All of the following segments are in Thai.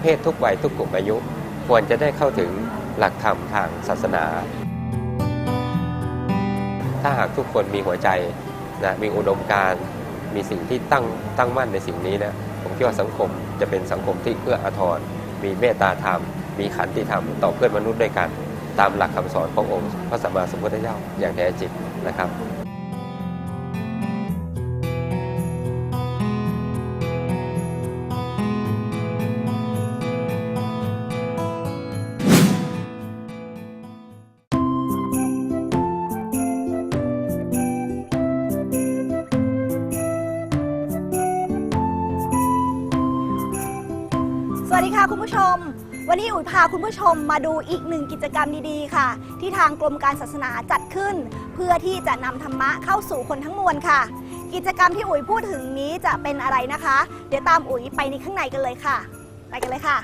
เพศทุกวัยทุกกลุ่มอายุ ควรจะได้เข้าถึงหลักธรรมทางศาสนา ถ้าหากทุกคนมีหัวใจนะมีอุดมการณ์มีสิ่งที่ตั้งตั้งมั่นในสิ่งนี้นะผมคิดว่าสังคมจะเป็นสังคมที่เอื้ออาทร มีเมตตาธรรม มีขันติธรรม ต่อเพื่อนมนุษย์ด้วยกัน ตามหลักคำสอนขององค์ พระสัมมาสัมพุทธเจ้าอย่างแท้จริงนะครับ คุณผู้ชมมาดูอีกหนึ่งกิจกรรมดีๆ ค่ะ ที่ทางกรมการศาสนาจัดขึ้น เพื่อที่จะนำธรรมะเข้าสู่คนทั้งมวลค่ะ กิจกรรมที่อุ๋ยพูดถึงนี้จะเป็นอะไรนะคะ เดี๋ยวตามอุ๋ยไปในข้างในกันเลยค่ะ ไปกันเลยค่ะ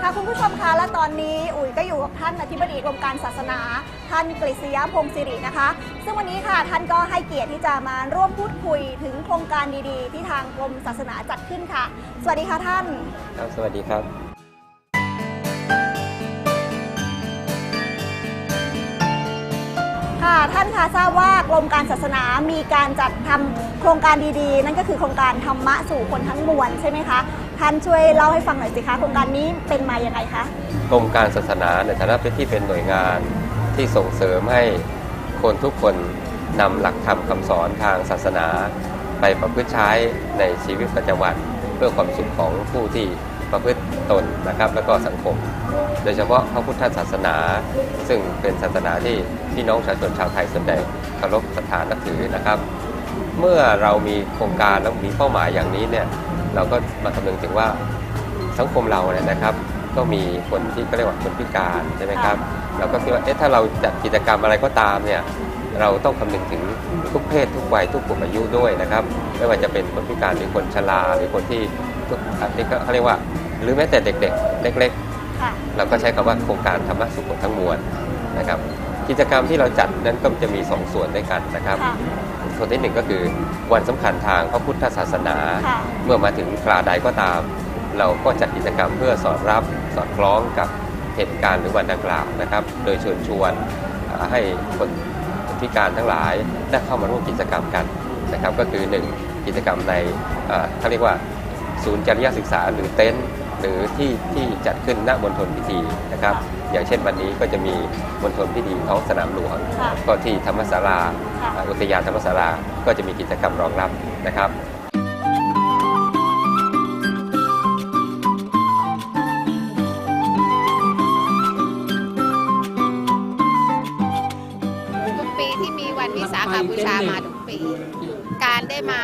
ค่ะคุณผู้ชมคะและตอนนี้อุ๋ยก็อยู่กับท่านอธิบดีกรมการศาสนา ท่านกฤษยพงศิรินะคะ ซึ่งวันนี้ค่ะท่านก็ให้เกียรติที่จะมาร่วมพูดคุยถึงโครงการดีๆ ที่ทางกรมศาสนาจัดขึ้นค่ะ สวัสดีค่ะท่าน ครับ สวัสดีครับ ค่ะท่านคะทราบว่ากรมการศาสนามีการจัดทำโครงการดีๆ นั่นก็คือโครงการธรรมะสู่คนทั้งมวลใช่ไหมคะท่านช่วยเล่าให้ฟังหน่อยสิคะโครงการนี้เป็นมาอย่างไงคะกรมการศาสนาในฐานะเป็นที่เป็นหน่วยงาน ที่ส่งเสริมให้คนทุกคนนำหลักธรรมคำสอนทางศาสนา ไปประพฤติใช้ในชีวิตประจำวันเพื่อความสุขของผู้ที่ประพฤติตนนะครับ แล้วก็สังคม โดยเฉพาะพระพุทธศาสนา ซึ่งเป็นศาสนาที่พี่น้องประชาชนชาวไทยส่วนใหญ่เคารพศรัทธานับถือนะครับ เมื่อเรามีโครงการแล้วมีเป้าหมายอย่างนี้เนี่ยเราก็มาคำนึงถึงว่าสังคมเราเนี่ยนะครับ ก็มีคนที่ก็เรียกว่าคนพิการใช่ไหมครับเราก็คิดว่าเอ๊ะถ้าเราจัดกิจกรรมอะไรก็ตามเนี่ยเราต้องคำนึงถึงทุกเพศทุกวัยทุกกลุ่มอายุด้วยนะครับไม่ว่าจะเป็นคนพิการหรือคนชราหรือคนที่ทุกอันนี้ก็เขาเรียกว่า หรือแม้แต่เด็กๆ เล็กค่ะๆเราก็ใช้คำว่าโครงการธรรมะสุขทั้งมวลนะครับ กิจกรรมที่เราจัดนั้นก็จะมีสองส่วนด้วยกันนะครับค่ะส่วนที่หนึ่งก็คือวันสำคัญทางพระพุทธศาสนาค่ะเมื่อมาถึงคราใดก็ตาม เราก็จัดกิจกรรมเพื่อสอดรับ สอดคล้องกับเหตุการณ์หรือวันดังกล่าวนะครับ โดยเชิญชวนอ่าให้คนพิการทั้งหลายได้เข้ามาร่วมกิจกรรมกันนะครับ ก็คือ 1 กิจกรรมในเอ่อเขาเรียกว่าศูนย์จริยศึกษาหรือเต็นท์หรือที่ที่จัดขึ้นณมณฑลพิธีนะครับ อย่างเช่นวันนี้ก็จะมีมณฑลพิธีท้องสนามหลวงค่ะก็ที่ธรรมศาลาค่ะอ่าอุทยานธรรมศาลาก็จะมีกิจกรรมรองรับนะครับ วิสาขบูชามาทุกปี การได้มา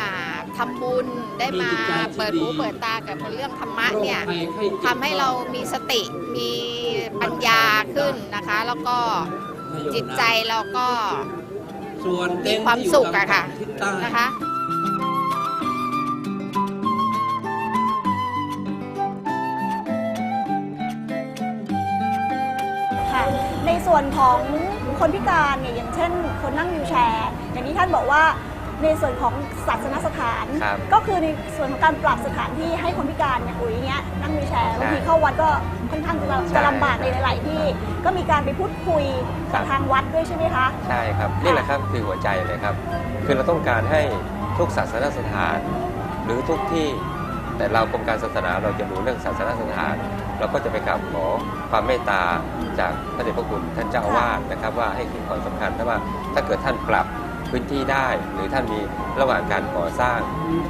อ่าทำบุญได้มาเปิดหูเปิดตากับเรื่องธรรมะเนี่ยทำให้เรามีสติมีปัญญาขึ้นนะคะ แล้วก็จิตใจเราก็มีความสุขอะค่ะนะคะค่ะในส่วนของคนพิการเนี่ยอย่างเช่น นนั่งวีลแชร์ อย่างที่ท่านบอกว่าในส่วนของศาสนสถาน ครับก็คือในส่วนของการปรับสถานที่ให้คนพิการเนี่ยอุ๋ยเนี้ยนั่งวีลแชร์บางทีเข้าวัดก็ค่อนข้างจะใช่ จะลำบากในหลาย ๆ ที่ ก็มีการไปพูดคุยครักับบทางวัดด้วยใช่ไหมคะ ใช่ครับนี่แหละครับคือหัวใจเลยครับ คือเราต้องการให้ทุกศาสนสถาน หรือทุกที่แต่เรากรมการศาสนาเราจะดูเรื่องศาสนสถาน เราก็จะไปกราบขอความเมตตาจากพระเดชพระคุณท่านเจ้าอาวาสนะครับ ว่าให้คิดความสำคัญถ้าว่าถ้าเกิดท่านปรับพื้นที่ได้ หรือท่านมีระหว่างการก่อสร้าง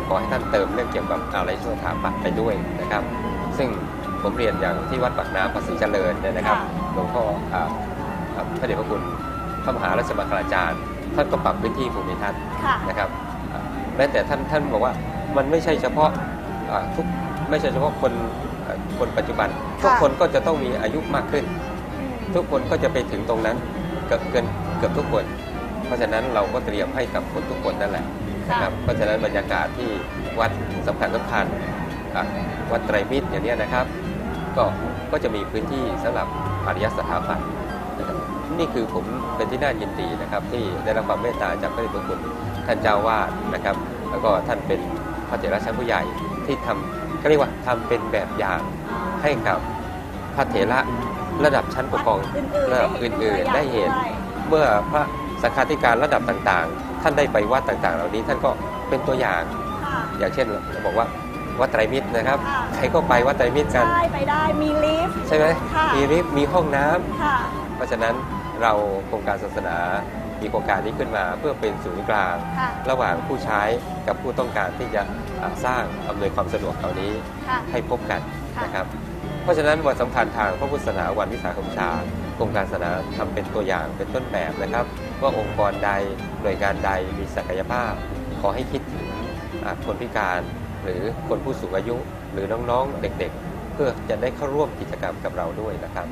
ขอให้ท่านเติมเรื่องเกี่ยวกับอะไรช่วงถาปัตย์ไปด้วยนะครับ ซึ่งผมเรียนอย่างที่วัดปากน้ำภาษีเจริญเนี่ยนะครับค่ะหลวงพ่ออ่าอ่าพระเดชพระคุณพระมหารัชมังคลาจารย์ ท่านก็ปรับพื้นที่ภูมิทัศน์ค่ะนะครับอ่าแม้แต่ท่านท่านบอกว่ามันไม่ใช่เฉพาะอ่าทุกไม่ใช่เฉพาะคนอ่า คนปัจจุบัน ทุกคนก็จะต้องมีอายุมากขึ้น ทุกคนก็จะไปถึงตรงนั้นเกือบเกินเกือบทุกคน เพราะฉะนั้นเราก็เตรียมให้กับคนทุกคนนั่นแหละนะครับเพราะฉะนั้นบรรยากาศที่วัดสำคัญสำคัญอะวัดไตรมิตรอย่างเนี้ยนะครับ ก็ก็จะมีพื้นที่สำหรับอริยสถาปัตย์นะครับนี่คือผมเป็นที่น่ายินดีนะครับ ที่ได้รับความเมตตาจากพระเดชพระคุณท่านเจ้าวาดนะครับ แล้วก็ท่านเป็นพระเถระชั้นผู้ใหญ่ที่ทำ เขาเรียกว่าทำเป็นแบบอย่างให้กับพระเถระระดับชั้นปกครองอื่นๆระดับได้เห็นอื่นๆได้เห็น เมื่อพระสังฆาธิการระดับต่างๆ ท่านได้ไปวัดต่างๆ เหล่านี้ท่านก็เป็นตัวอย่างค่ะอย่างเช่นเราบอกว่าวัดไตรมิตรนะครับค่ะใครก็ไปวัดไตรมิตรกันใช่ไปได้มีลิฟต์ใช่ไหมค่ะมีลิฟต์มีห้องน้ำค่ะเพราะฉะนั้นเราโครงการศาสนา มีโครงการนี้ขึ้นมาเพื่อเป็นศูนย์กลาง ค่ะ ระหว่างผู้ใช้กับผู้ต้องการที่จะอ่าสร้างอำนวยความสะดวกเหล่านี้ค่ะ ให้พบกันค่ะ นะครับเพราะฉะนั้นวันสำคัญทางพระพุทธศาสนาวันวิสาขบูชากรมการศาสนาทำเป็นตัวอย่างเป็นต้นแบบนะครับ ว่าองค์กรใดหน่วยงานใดมีศักยภาพ ขอให้คิดถึงอ่าคนพิการ หรือคนผู้สูงอายุ หรือน้องๆเด็กๆ เพื่อจะได้เข้าร่วมกิจกรรมกับเราด้วยนะครับ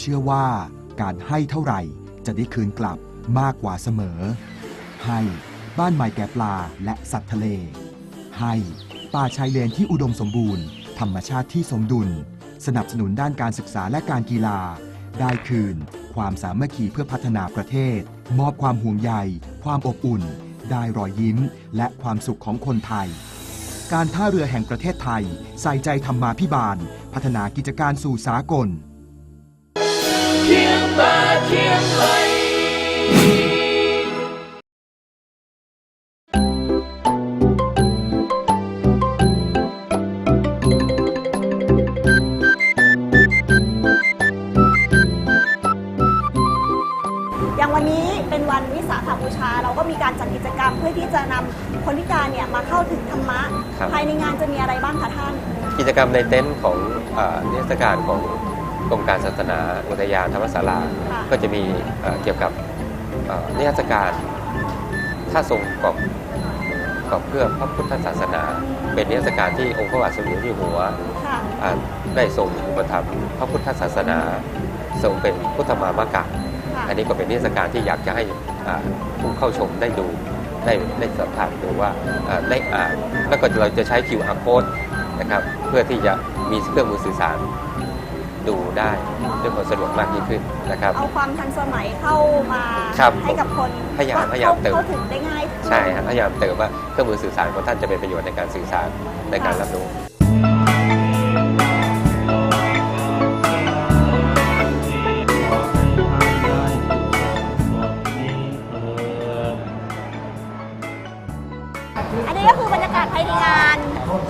เชื่อว่า การให้เท่าไหร่จะได้คืนกลับมากกว่าเสมอ ให้บ้านใหม่แก่ปลาและสัตว์ทะเล ให้ป่าชายเลนที่อุดมสมบูรณ์ ธรรมชาติที่สมดุล สนับสนุนด้านการศึกษาและการกีฬา ได้คืน ความสามัคคีเพื่อพัฒนาประเทศ มอบความห่วงใย ความอบอุ่น ได้รอยยิ้ม และความสุขของคนไทย การท่าเรือแห่งประเทศไทย ใส่ใจธรรมาพิบาล พัฒนากิจการสู่สากล เชียงตาเชียงไหลอย่างวันนี้เป็นวันวิสาขบูชา เราก็มีการจัดกิจกรรมเพื่อที่จะนำคนพิการเนี่ยมาเข้าถึงธรรมะ ครับ ภายในงานจะมีอะไรบ้างคะท่าน กิจกรรมในเต็นท์ของเออนิทรรศการของ กรมการศาสนาอุทยานธรรมศาลาค่ะก็จะมีเอ่อเกี่ยวกับเอ่อนิทรรศการถ้าทรงกอบกอบเพื่อพระพุทธศาสนา เป็นนิทรรศการที่องค์พระบาทสมเด็จพระเจ้าอยู่หัวค่ะอ่าได้ทรงอุปถัมภ์พระพุทธศาสนาทรงเป็นพุทธมามากะค่ะอันนี้ก็เป็นนิทรรศการที่อยากจะให้อ่าผู้เข้าชมได้ดูได้ได้สัมผัสดูว่าอ่าได้อ่านแล้วก็เราจะใช้ QR code นะครับเพื่อที่จะมีเครื่องมือสื่อสาร ดูได้ด้วยความสะดวกมากยิ่งขึ้นนะครับ เอาความทันสมัยเข้ามาครับให้กับคนพยายามพยายามเติมเข้าถึงได้ง่ายขึ้นใช่ครับพยายามเติมว่าเครื่องมือสื่อสารของท่านจะเป็นประโยชน์ในการสื่อสารในการรับรู้อันนี้ก็คือบรรยากาศภายในงาน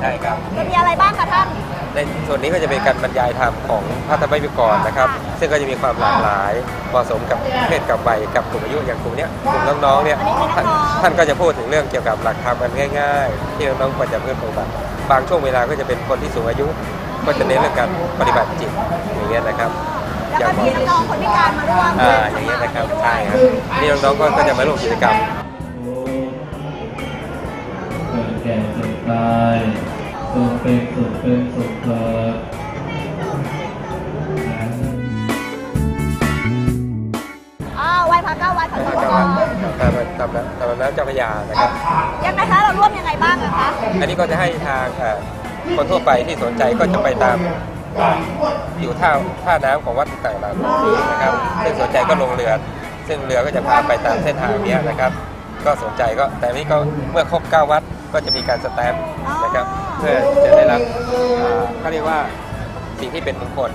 ใช่ครับจะมีอะไรบ้างคะท่าน ในส่วนนี้ก็จะเป็นการบรรยายธรรมของพระธรรมวิกรนะครับ ซึ่งก็จะมีความหลากหลายเหมาะสมกับเพศกับวัยกับกลุ่มอายุอย่างกลุ่มเนี้ยกลุ่มน้องๆเนี่ยอันนี้เป็นท่านน้องๆท่านก็จะพูดถึงเรื่องเกี่ยวกับหลักธรรมกันง่าย ๆ ที่น้องๆควรจะเพื่อปฏิบัติบางช่วงเวลาก็จะเป็นคนที่สูงอายุ ก็จะเน้นเรื่องการปฏิบัติจิตอย่างเงี้ยนะครับแล้วก็มีน้องๆคนพิการมาร่วมอ่าอย่างเงี้ยนะครับใช่ครับนี่น้องๆก็ก็จะมาร่วมกิจกรรมเกิดแก่เจ็บตาย ทรงเป็นสุขเป็นสุขเกิดอ่าไหว้พระเก้าไหว้พระตาพุทธมตามตามตามน้ำเจ้าพระยานะครับ ยังไงคะเราร่วมยังไงบ้างอะคะ อันนี้ก็จะให้ทางเอ่อคนทั่วไปที่สนใจก็จะไปตามเอ่ออยู่ท่าท่าน้ำของวัดต่างๆเหล่านี้นะครับซึ่งสนใจก็ลงเรือ ซึ่งเรือก็จะพาไปตามเส้นทางเนี้ยนะครับ ก็สนใจก็แต่นี้ก็เมื่อครบ 9 วัดก็จะมีการสแตมป์นะครับ เพื่อจะได้รับเอ่อเขาเรียกว่าสิ่งที่เป็นมงคล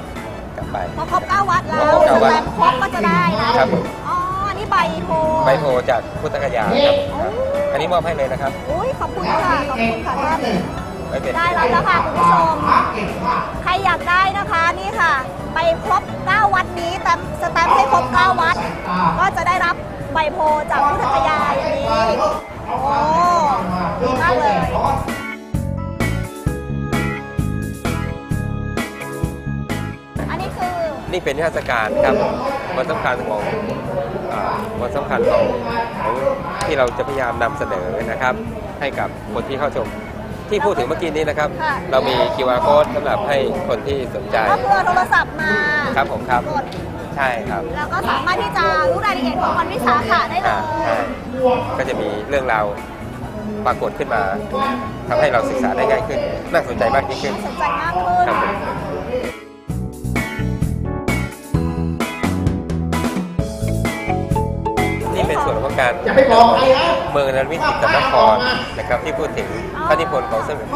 กับไป พอครบ9วัดแล้พอวครบเก้าวัดแสดงครบก็จะได้นะครับผมอ๋ออันนี่ใบโพใบโพจากพุทธกยาครับครับ อันนี้มอบให้เลยนะครับอุ้ยขอบคุณค่ะ ขอบคุณค่ะท่านไว้เป็นได้แล้วนะคะคุณผู้ชม ใครอยากได้นะคะนี่ค่ะ ไปครบ9วัดนี้แต่สแตมป์ให้ครบ9วัด ก็จะได้รับใบโพจากพุทธคยาอย่างนี้ นี่เป็นนิทรรศการครับวันสำคัญของอ่าวันสำคัญของของที่เราจะพยายามนำเสนอนะครับ ให้กับคนที่เข้าชมที่พูดถึงเมื่อกี้นี้นะครับ ค่ะ เรามี QR code สำหรับให้คนที่สนใจก็คือเอาโทรศัพท์มาครับผมครับ กดใช่ครับแล้วก็สามารถที่จะรู้รายละเอียดของวันวิสาขะได้เลอ่ายใช่ก็จะมีเรื่องราวปรากฏขึ้นมาทำให้เราศึกษาได้ง่ายขึ้น น่าสนใจมากยิ่งขึ้น สนใจมากขึ้นครับผม การเมืองนันวิจิตรนครนะครับที่พูดถึงพระนิพนธ์ของสมเด็จ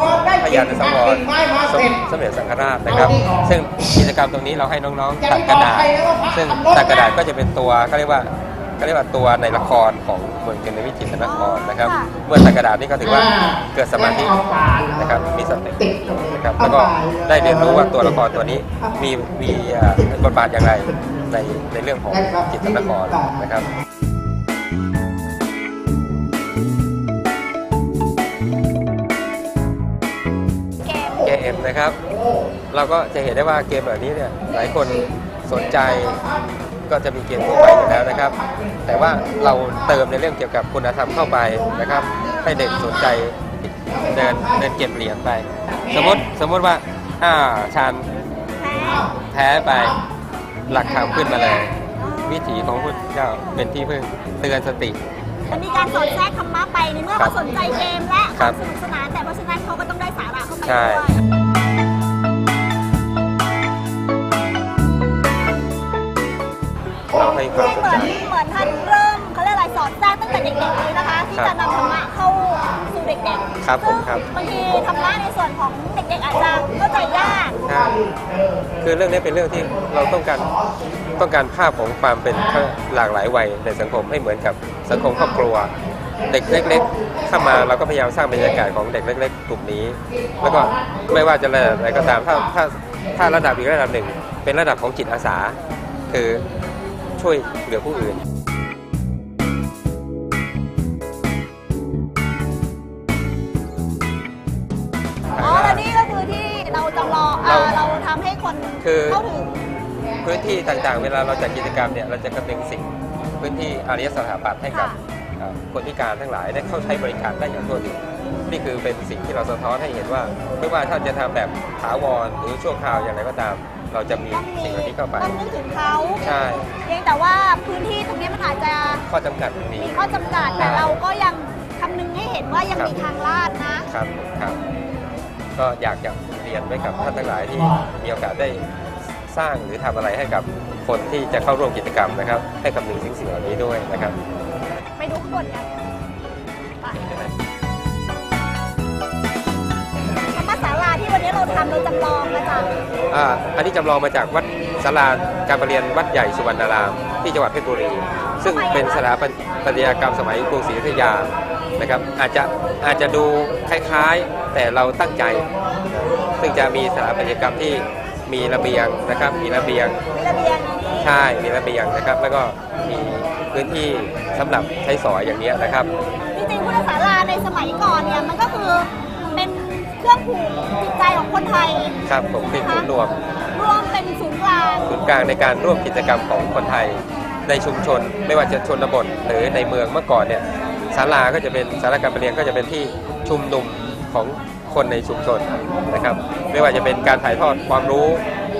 พระยาณสังวรสมสมเด็จสังฆราชนะครับ ซึ่งกิจกรรมตรงนี้เราให้น้องๆตัดกระดาษ ซึ่งตัดกระดาษก็จะเป็นตัวเขาเรียกว่าเขาเรียกว่าตัวในละครของเมืองนันวิจิตรนครนะครับ เมื่อตัดกระดาษนี่ก็ถือว่าเกิดสมาธินะครับมีสตินะครับแล้วก็ได้เรียนรู้ว่าตัวละครตัวนี้มีมีอ่าบทบาทอย่างไรในในเรื่องของจิตรนครนะครับ นะครับ เราก็จะเห็นได้ว่าเกมแบบนี้เนี่ยหลายคนสนใจก็จะมีเกมทั่วไปอยู่แล้วนะครับ แต่ว่าเราเติมในเรื่องเกี่ยวกับคุณธรรมเข้าไปนะครับ ให้เด็กสนใจเดินเดินเก็บเหรียญไป สมมติสมมติว่าอ่าชานแพ้แพ้ไปหลักธรรมขึ้นมาเลย วิถีของพุทธเจ้าเป็นที่พึ่งเตือนสติจะมีการสอดแทรกธรรมะไปในเมื่อครัเขาบสนใจเกมและคครัวามบสนุกสนานแต่เพราะฉะนั้นเขาก็ต้องได้สาระเข้าไปใช่ด้วย เราให้ความสนเหมืใจอนเหมือนท่านเริ่มเขาเรียกอะไรสอดแทรกตั้งแต่เด็กๆเลยนะคะ ที่ครับจะนำธรรมะเข้าสู่เด็กๆครับผมครับซึ่งบางทีธรรมะในส่วนของเด็กๆอาจจะเข้าใจยากใช่คือเรื่องนี้เป็นเรื่องที่เราต้องการต้องการภาพของความเป็นหลากหลายวัยในสังคมให้เหมือนกับสังคมครอบครัว เด็กเล็ก ๆ เข้ามาเราก็พยายามสร้างบรรยากาศของเด็กเล็ก ๆ กลุ่มนี้ แล้วก็ไม่ว่าจะระดับไหนก็ตามถ้าถ้าถ้าระดับอีกระดับหนึ่ง เป็นระดับของจิตอาสา คือ ช่วยเหลือผู้อื่นอ๋อแล้วนี่ก็คือที่เราจำลองเอ่อเราเราทำให้คนคือ เข้าถึง พื้นที่ต่างๆ เวลาเราจัดกิจกรรมเนี่ยเราจะกำนึงสิ่งพื้นที่อารยสถาปัตย์ให้กับค่ะ เอ่อคนพิการทั้งหลายได้เข้าใช้บริการได้อย่างทั่วถึงนี่คือเป็นสิ่งที่เราสะท้อนให้เห็นว่า ไม่ว่าท่านจะทำแบบถาวรหรือชั่วคราวอย่างไรก็ตาม เราจะมีต้องมีสิ่งเหล่านี้เข้าไป ต้องนึกถึงเขาใช่ เพียงแต่ว่าพื้นที่ตรงนี้มันอาจจะข้อจำกัดมันมี มีข้อจำกัดแต่ใช่เราก็ยังคำนึงให้เห็นว่ายังครับ มีทางลาดนะ ครับครับ ก็อยากจะเรียนไว้กับท่านทั้งหลายที่มีโอกาสได้สร้างหรือทำอะไรให้กับคนที่จะเข้าร่วมกิจกรรมนะครับ ให้คำนึงถึงสิ่งเหล่านี้ด้วยนะครับ ไปดูข้างบนกัน ที่วันนี้เราทำเราจำลองมาจากอ่าอันนี้จำลองมาจากวัดศาลาการประเรียนวัดใหญ่สุวรรณาราม ที่จังหวัดเพชรบุรี ซึ่งเป็นสถาปัตยกรรมสมัยกรุงศรีอยุธยานะครับอาจจะอาจจะดูคล้ายๆ แต่เราตั้งใจ ซึ่งจะมีสถาปัตยกรรมที่มีระเบียงนะครับ มีระเบียงมีระเบียงอย่างนี้ใช่มีระเบียงนะครับ แล้วก็มีพื้นที่สำหรับใช้สอยอย่างเนี้ยนะครับจริงๆพุทธศาลาในสมัยก่อนเนี่ยมันก็คือ เป็นเครื่องผูกจิตใจของคนไทยครับผมเป็นศูนย์รวมร่วมเป็นศูนย์กลางศูนย์กลางในการร่วมกิจกรรมของคนไทยในชุมชน ไม่ว่าจะชนบทหรือในเมืองเมื่อก่อนเนี่ยศาลาก็จะเป็นศาลาการประเรียนก็จะเป็นที่ชุมนุมของคนในชุมชนนะครับ ไม่ว่าจะเป็นการถ่ายทอดความรู้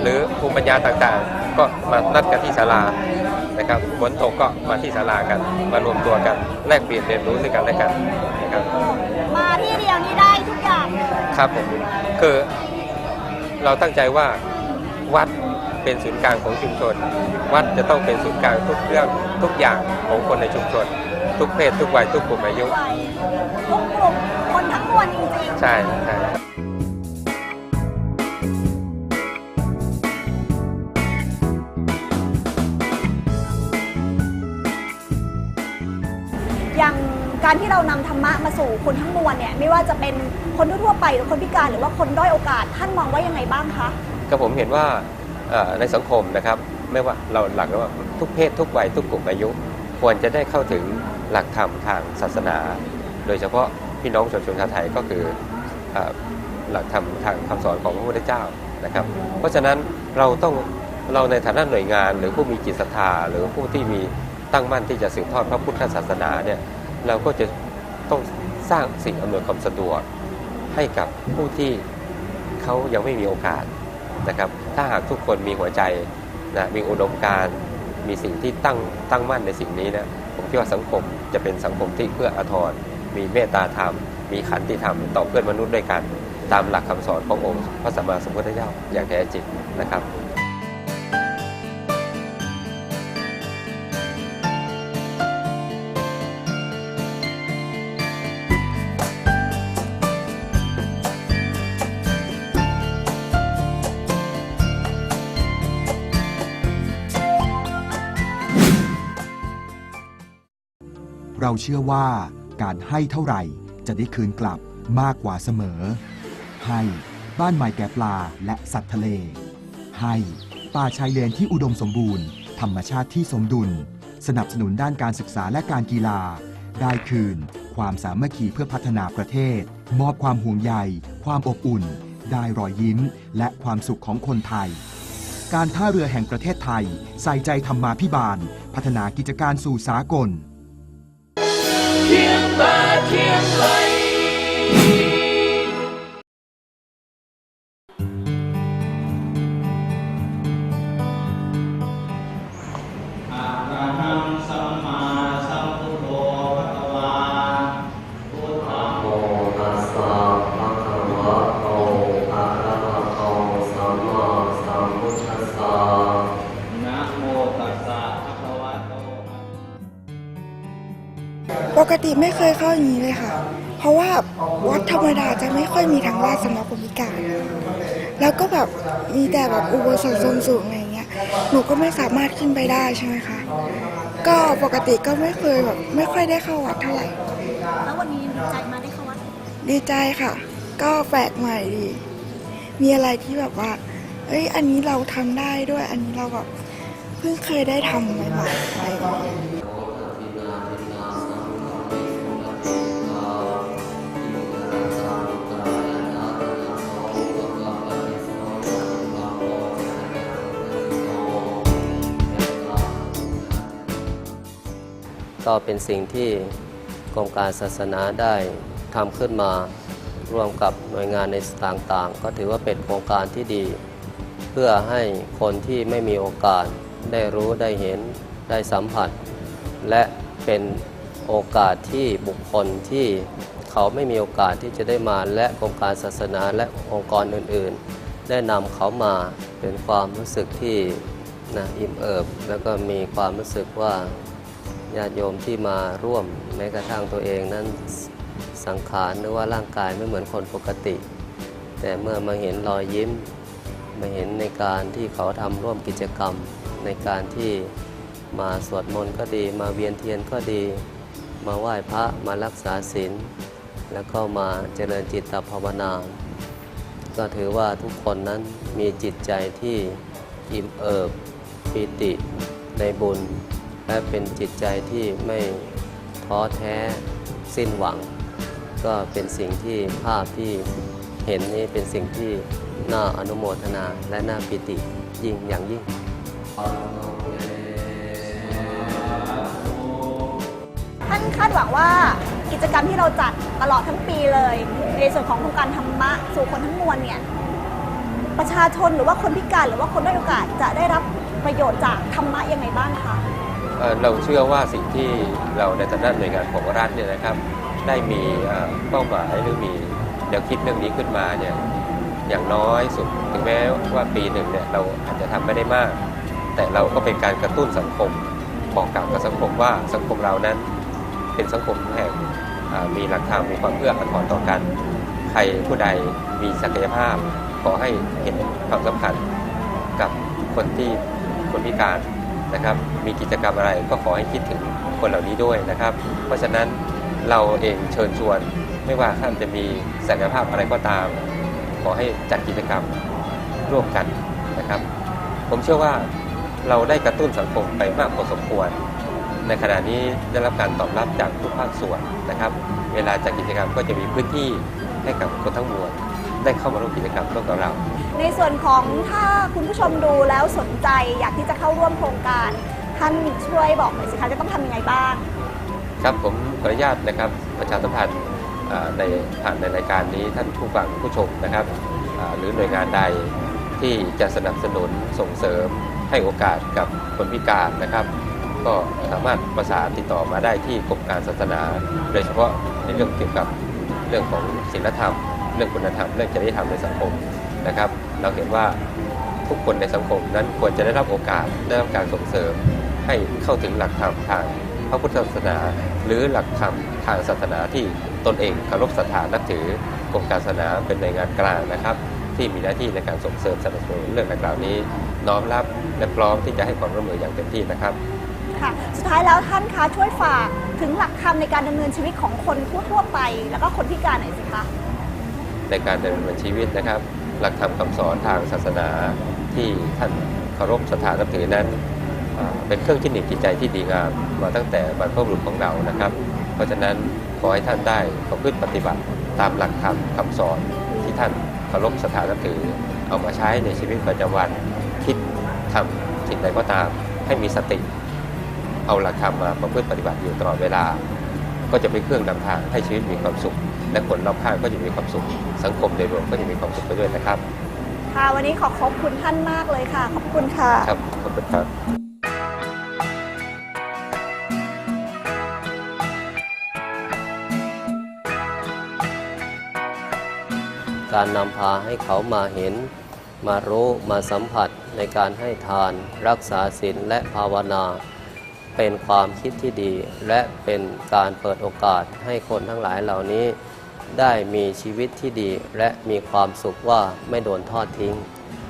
หรือภูมิปัญญาต่างๆ ก็มานัดกันที่ศาลานะครับฝนตกก็มาที่ศาลากัน มารวมตัวกันแลกเปลี่ยนเรียนรู้ซึ่งกันและกันนะครับมาที่เดียวนี้ได้ทุกอย่าง ครับผมคือเราตั้งใจว่าวัดเป็นศูนย์กลางของชุมชน วัดจะต้องเป็นศูนย์กลางทุกเรื่องทุกอย่างของคนในชุมชน ทุกเพศทุกวัยทุกกลุ่มอายุไปทุกกลุ่มคนทั้งมวลจริงๆ ใช่ใช่ การที่เรานำธรรมะมาสู่คนทั้งมวลเนี่ยไม่ว่าจะเป็นคนทั่วๆไปหรือคนพิการหรือว่าคนด้อยโอกาสท่านมองว่ายังไงบ้างคะก็ผมเห็นว่าเอ่อในสังคมนะครับไม่ว่าเราหลักว่าทุกเพศทุกวัยทุกกลุ่มอายุ ควรจะได้เข้าถึงหลักธรรมทางศาสนา โดยเฉพาะพี่น้องชนชนชาวไทยก็คือเอ่อหลักธรรมทางคำสอนของพระพุทธเจ้านะครับ เพราะฉะนั้นเราต้องเราในฐานะหน่วยงาน หรือผู้มีจิตศรัทธาหรือผู้ที่มีตั้งมั่นที่จะสืบทอดพระพุทธศาสนาเนี่ย เราก็จะต้องสร้างสิ่งอำนวยความสะดวก ให้กับผู้ที่เขายังไม่มีโอกาสนะครับ ถ้าหากทุกคนมีหัวใจนะมีอุดมการ มีสิ่งที่ตั้งตั้งมั่นในสิ่งนี้นะผมคิดว่าสังคมจะเป็นสังคมที่เพื่ออาทร มีเมตตาธรรม มีขันติธรรมต่อเพื่อนมนุษย์ด้วยกัน ตามหลักคำสอนขององค์พระสัมมาสัมพุทธเจ้าอย่างแท้จริงนะครับ เราเชื่อว่าการให้เท่าไหร่จะได้คืนกลับมากกว่าเสมอ ให้บ้านใหม่แก่ปลาและสัตว์ทะเล ให้ป่าชายเลนที่อุดมสมบูรณ์ ธรรมชาติที่สมดุล สนับสนุนด้านการศึกษาและการกีฬา ได้คืน ความสามัคคีเพื่อพัฒนาประเทศ มอบความห่วงใย ความอบอุ่น ได้รอยยิ้ม และความสุขของคนไทย การท่าเรือแห่งประเทศไทย ใส่ใจธรรมาพิบาล พัฒนากิจการสู่สากล เคียง ปกติไม่เคยเข้าอย่างนี้เลยค่ะ เพราะว่าวัดธรรมดาจะไม่ค่อยมีทางลาดสำหรับคนพิการ แล้วก็แบบมีแต่แบบอุโบสถสูงสูงๆอะไรอย่างเงี้ย หนูก็ไม่สามารถขึ้นไปได้ใช่ไหมคะ ก็ปกติก็ไม่เคยแบบไม่ค่อยได้เข้าวัดเท่าไหร่ แล้ววันนี้ดีใจมาได้เข้าวัดดีใจค่ะ ก็แปลกใหม่ดี มีอะไรที่แบบว่า เอ้ย อันนี้เราทำได้ด้วย อันนี้เราแบบเพิ่งเคยได้ทำใหม่ๆอะไรอย่างเงี้ย ก็เป็นสิ่งที่กรมการศาสนาได้ทำขึ้นมาร่วมกับหน่วยงานในต่างๆ ก็ถือว่าเป็นโครงการที่ดี เพื่อให้คนที่ไม่มีโอกาสได้รู้ได้เห็นได้สัมผัส และเป็นโอกาสที่บุคคลที่เขาไม่มีโอกาสที่จะได้มาและกรมการศาสนาและองค์กรอื่นๆ ได้นำเขามาเป็นความรู้สึกที่นะอิ่มเอิบ แล้วก็มีความรู้สึกว่า ญาติโยมที่มาร่วมแม้กระทั่งตัวเองนั้นสังขารหรือว่าร่างกายไม่เหมือนคนปกติ แต่เมื่อมาเห็นรอยยิ้ม มาเห็นในการที่เขาทำร่วมกิจกรรม ในการที่มาสวดมนต์ก็ดี มาเวียนเทียนก็ดี มาไหว้พระมารักษาศีลแล้วก็มาเจริญจิตภาวนา ก็ถือว่าทุกคนนั้นมีจิตใจที่อิ่มเอิบปีติในบุญ และเป็นจิตใจที่ไม่ท้อแท้สิ้นหวัง ก็เป็นสิ่งที่ภาพที่เห็นนี้เป็นสิ่งที่น่าอนุโมทนาและน่าปิติยิ่งอย่างยิ่งท่านคาดหวังว่ากิจกรรมที่เราจัดตลอดทั้งปีเลย ในส่วนของโครงการธรรมะสู่คนทั้งมวลเนี่ยประชาชนหรือว่าคนพิการหรือว่าคนด้อยโอกาสจะได้รับประโยชน์จากธรรมะยังไงบ้างคะ เราเชื่อว่าสิ่งที่เราในฐานะหน่วยงานของรัฐเนี่ยนะครับ ได้มีเอ่อเป้าหมายหรือมีแนวคิดเรื่องนี้ขึ้นมาเนี่ยอย่างน้อยสุดถึงแม้ว่าปีหนึ่งเนี่ยเราอาจจะทำไม่ได้มาก แต่เราก็เป็นการกระตุ้นสังคมบอกกล่าวกับสังคมว่าสังคมเรานั้นเป็นสังคมแห่งมีหลักธรรมมีความเพื่ออาทรต่อกัน ใครผู้ใดมีศักยภาพ ขอให้เห็นความสำคัญกับคนที่คนพิการ นะครับ มีกิจกรรมอะไรก็ขอให้คิดถึงคนเหล่านี้ด้วยนะครับ เพราะฉะนั้นเราเองเชิญชวน ไม่ว่าท่านจะมีศักยภาพอะไรก็ตาม ขอให้จัดกิจกรรมร่วมกันนะครับ ผมเชื่อว่าเราได้กระตุ้นสังคมไปมากพอสมควร ในขณะนี้ได้รับการตอบรับจากทุกภาคส่วนนะครับ เวลาจัดกิจกรรมก็จะมีพื้นที่ให้กับคนทั้งมวล ได้เข้ามาร่วมกิจกรรมร่วมกับเรา ในส่วนของถ้าคุณผู้ชมดูแล้วสนใจอยากที่จะเข้าร่วมโครงการ ท่านช่วยบอกหน่อยสิคะจะต้องทำยังไงบ้าง ครับผมขออนุญาตนะครับประชาสัมพันธ์อ่าในผ่านในรายการนี้ท่านผู้ฟังผู้ชมนะครับอ่าหรือหน่วยงานใดที่จะสนับสนุนส่งเสริมให้โอกาสกับคนพิการนะครับ ก็สามารถประสานติดต่อมาได้ที่กรมการศาสนา โดยเฉพาะในเรื่องเกี่ยวกับเรื่องของศีลธรรม เรื่องคุณธรรมเรื่องจริยธรรมในสังคมนะครับ เราเห็นว่าทุกคนในสังคมนั้นควรจะได้รับโอกาสได้รับการส่งเสริม ให้เข้าถึงหลักธรรมทางพระพุทธศาสนา หรือหลักธรรมทางศาสนาที่ตนเองเคารพศรัทธานับถือกรมการศาสนาเป็นหน่วยงานกลางนะครับ ที่มีหน้าที่ในการส่งเสริมสนับสนุนเรื่องดังกล่าวนี้ น้อมรับและพร้อมที่จะให้ความร่วมมืออย่างเต็มที่นะครับค่ะสุดท้ายแล้วท่านคะช่วยฝากถึงหลักธรรมในการดำเนินชีวิตของคนทั่วๆไป แล้วก็คนพิการหน่อยสิคะ ในการดำเนินชีวิตนะครับ หลักธรรมคำสอนทางศาสนาที่ท่านเคารพศรัทธานับถือนั้นเป็นเครื่องจิตนิจิตใจที่ดีงามมาตั้งแต่บรรพบุรุษของเรานะครับ เพราะฉะนั้นขอให้ท่านได้ประพฤติปฏิบัติตามหลักธรรมคำสอนที่ท่านเคารพศรัทธานับถือเอามาใช้ในชีวิตประจำวันคิดทำสิ่งใดก็ตามให้มีสติ เอาหลักธรรมมาประพฤติปฏิบัติอยู่ตลอดเวลา ก็จะเป็นเครื่องนำทางให้ชีวิตมีความสุข และคนรอบข้างก็จะมีความสุข สังคมโดยรวมก็จะมีความสุขไปด้วยนะครับค่ะวันนี้ขอขอบคุณท่านมากเลยค่ะ ขอบคุณค่ะ ครับขอบคุณครับการนำพาให้เขามาเห็น มารู้มาสัมผัสในการให้ทาน รักษาศีลและภาวนา เป็นความคิดที่ดี และเป็นการเปิดโอกาสให้คนทั้งหลายเหล่านี้ ได้มีชีวิตที่ดี และมีความสุขว่าไม่โดนทอดทิ้ง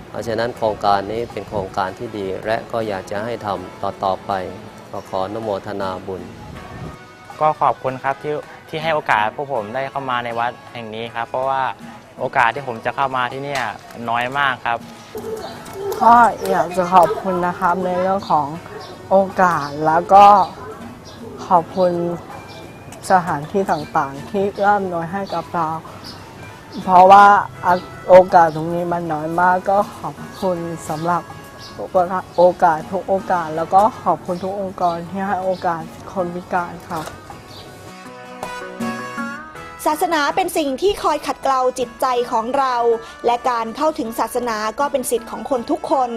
เพราะฉะนั้นโครงการนี้เป็นโครงการที่ดี และก็อยากจะให้ทำต่อๆไปก็ขออนุโมทนาบุญ ก็ขอบคุณครับที่ที่ให้โอกาสพวกผมได้เข้ามาในวัดแห่งนี้ครับ เพราะว่าโอกาสที่ผมจะเข้ามาที่เนี่ยน้อยมากครับ ก็อยากจะขอบคุณนะครับในเรื่องของ โอกาสแล้วก็ขอบคุณสถานที่ต่างๆ ที่เอื้อมหน่อยให้กับเรา เพราะว่าโอกาสตรงนี้มันน้อยมากก็ขอบคุณสำหรับโอกาสทุกโอกาส แล้วก็ขอบคุณทุกองค์กรที่ให้โอกาสคนพิการครับ ศาสนาเป็นสิ่งที่คอยขัดเกลาจิตใจของเรา และการเข้าถึงศาสนาก็เป็นสิทธิ์ของคนทุกคน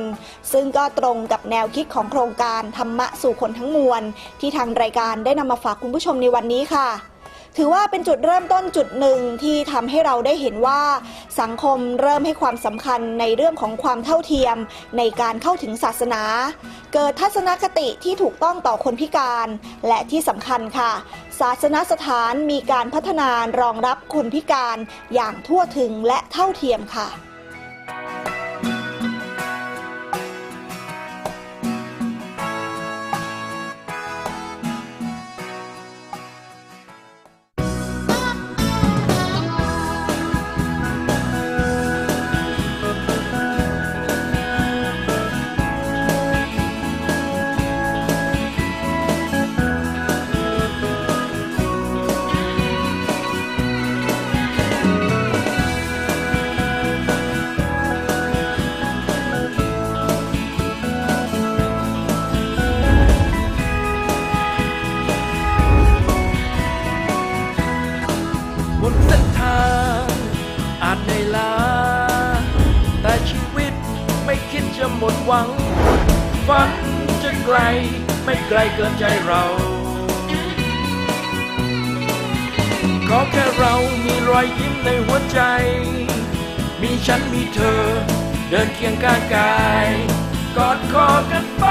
ซึ่งก็ตรงกับแนวคิดของโครงการธรรมะสู่คนทั้งมวล ที่ทางรายการได้นำมาฝากคุณผู้ชมในวันนี้ค่ะ ถือว่าเป็นจุดเริ่มต้นจุดหนึ่งที่ทำให้เราได้เห็นว่าสังคมเริ่มให้ความสำคัญในเรื่องของความเท่าเทียมในการเข้าถึงศาสนา เกิดทัศนคติที่ถูกต้องต่อคนพิการ และที่สำคัญค่ะ ศาสนสถานมีการพัฒนารองรับคนพิการอย่างทั่วถึงและเท่าเทียมค่ะ กล ไม่ไกลเกินใจเราขอแค่เรามีรอยยิ้มในหัวใจ มีฉันมีเธอ เดินเคียงข้างกาย กอดคอกันไป